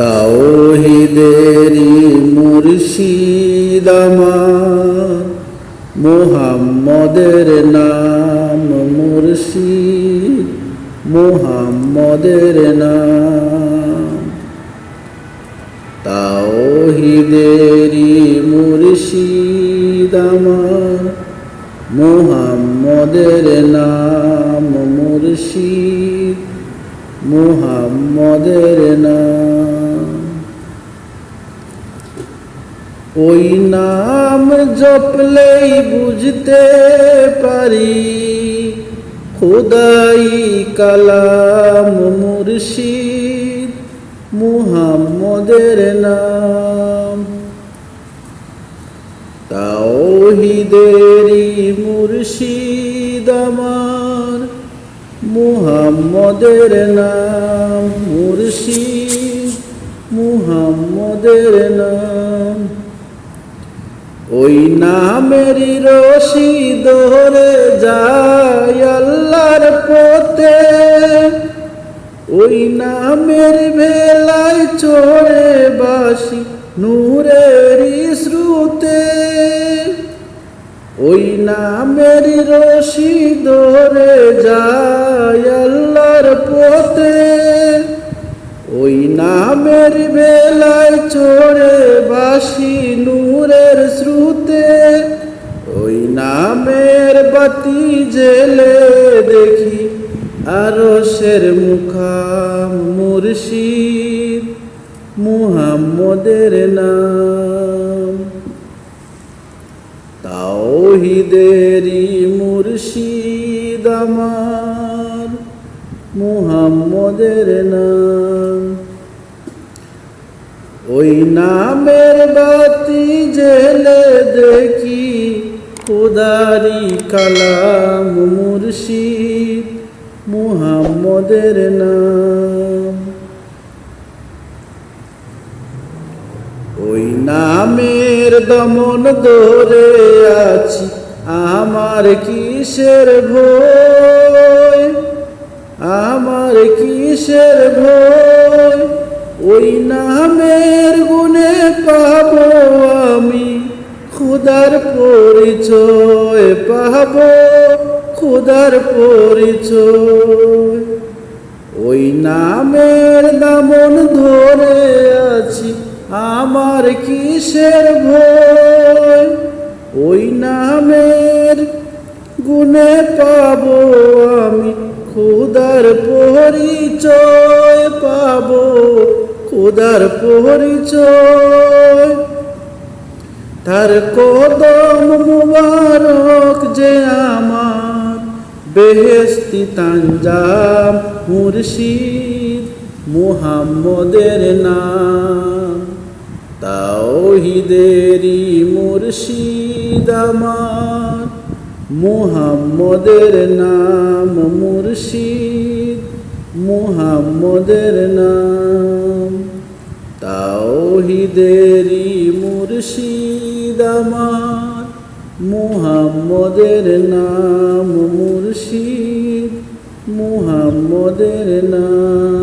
তাওহিদেরি মুর্শিদ আমার। মুহাম্মদের নাম মুর্শিদ, মুহাম্মদের নাম। তাওহিদেরি মুর্শিদ আমার। মুহাম্মদের নাম মুর্শিদ, মুহাম্মদের নাম। ওই নাম জপলেই বুঝতে পারি। খুদাই কালাম মুর্শিদ মুহাম্মদের নাম। তাওহিদেরি মুর্শিদ আমার মুহাম্মদের নাম, মুর্শিদ মুহাম্মদের নাম। ওই নামেরই রশি ধরে যায় আল্লাহর পথে। ওই নামের ভেলায় চড়ে বাসি নূরের শ্রুতে ওই নামের রশি ধরে যায় আল্লাহর পথে নামের বেলায় চড়ে বাসি নূরের শ্রুতে ওই নামের বাতি জেলে দেখি আরশের মুখাম মুর্শিদ মুহাম্মদের নাম। তাওহিদেরি মুর্শিদ আমার মুহাম্মদের নাম। ওই নামের বাতি জেলে দেখি খুদারি কালাম মুর্শিদ মুহাম্মদের নাম। ওই নামের দমন ধরে আছি আমার কিসের ভয়? আমার কিসের ভয়? ওই নামের গুণে পাব আমি, খুদার পরিচয় পাব, খুদার পরিচয়। ওই নামের দামন ধরে আছি, আমার কিসের ভয়? ওই নামের গুণে পাব আমি, খুদার পরিচয় পাব খুদার পরিচয়। তার কদম মুবারক যে আমার বেহেস্তি তাঞ্জাম, মুর্শিদ মুহাম্মদের নাম। তাওহিদেরি মুর্শিদ আমার, মুহাম্মদের নাম মুর্শিদ মুহাম্মদের নাম। তাওহিদেরি মুর্শিদ আমার। মুহাম্মদের নাম মুর্শিদ মুহাম্মদের নাম